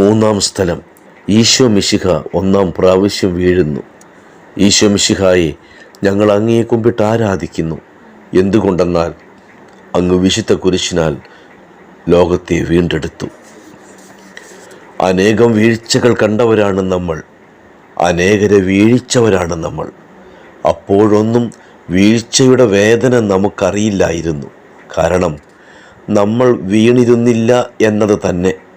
മൂന്നാം സ്ഥലം. ഈശോ മിശിഹ ഒന്നാം പ്രാവശ്യം വീഴുന്നു. ഈശോ മിശിഹായെ ഞങ്ങൾ അങ്ങയെ കുമ്പിട്ട് ആരാധിക്കുന്നു. എന്തുകൊണ്ടെന്നാൽ അങ്ങ് വിശുദ്ധ കുരിശിനാൽ ലോകത്തെ വീണ്ടെടുത്തു. അനേകം വീഴ്ചകൾ കണ്ടവരാണ് നമ്മൾ. അനേകരെ വീഴ്ചവരാണ് നമ്മൾ. അപ്പോഴൊന്നും വീഴ്ചയുടെ വേദന നമുക്കറിയില്ലായിരുന്നു. കാരണം നമ്മൾ വീണിരുന്നില്ല എന്നത് തന്നെ.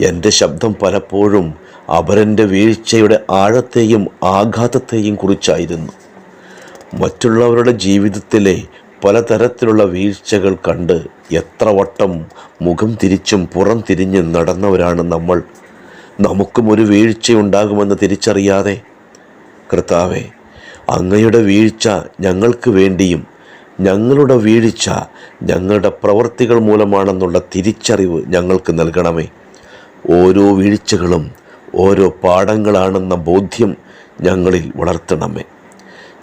എന്റെ ശബ്ദം പലപ്പോഴും അപരന്റെ വീഴ്ചയുടെ ആഴത്തെയും ആഘാതത്തെയും കുറിച്ചായിരുന്നു. മറ്റുള്ളവരുടെ ജീവിതത്തിലെ പലതരത്തിലുള്ള വീഴ്ചകൾ കണ്ട് എത്ര വട്ടം മുഖം തിരിച്ചും പുറം തിരിഞ്ഞും നടന്നവരാണ് നമ്മൾ. നമുക്കും ഒരു വീഴ്ചയുണ്ടാകുമെന്ന് തിരിച്ചറിയാതെ. കർത്താവെ അങ്ങയുടെ വീഴ്ച ഞങ്ങൾക്ക് വേണ്ടിയും ഞങ്ങളുടെ വീഴ്ച ഞങ്ങളുടെ പ്രവൃത്തികൾ മൂലമാണെന്നുള്ള തിരിച്ചറിവ് ഞങ്ങൾക്ക് നൽകണമേ. ഓരോ വീഴ്ചകളും ഓരോ പാഠങ്ങളാണെന്ന ബോധ്യം ഞങ്ങളിൽ വളർത്തണമേ.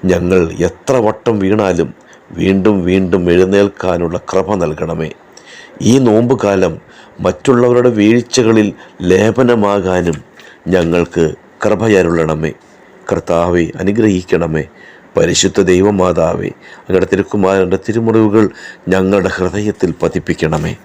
ഞങ്ങൾ എത്ര വട്ടം വീണാലും വീണ്ടും വീണ്ടും എഴുന്നേൽക്കാനുള്ള കൃപ നൽകണമേ. ഈ നോമ്പുകാലം മറ്റുള്ളവരുടെ വീഴ്ചകളിൽ ലേപനമാകാനും ഞങ്ങൾക്ക് കൃപയരുളണമേ. കർത്താവെ അനുഗ്രഹിക്കണമേ. പരിശുദ്ധ ദൈവമാതാവേ അങ്ങയുടെ തിരുക്കുമാരന്റെ തിരുമുറിവുകൾ ഞങ്ങളുടെ ഹൃദയത്തിൽ പതിപ്പിക്കണമേ.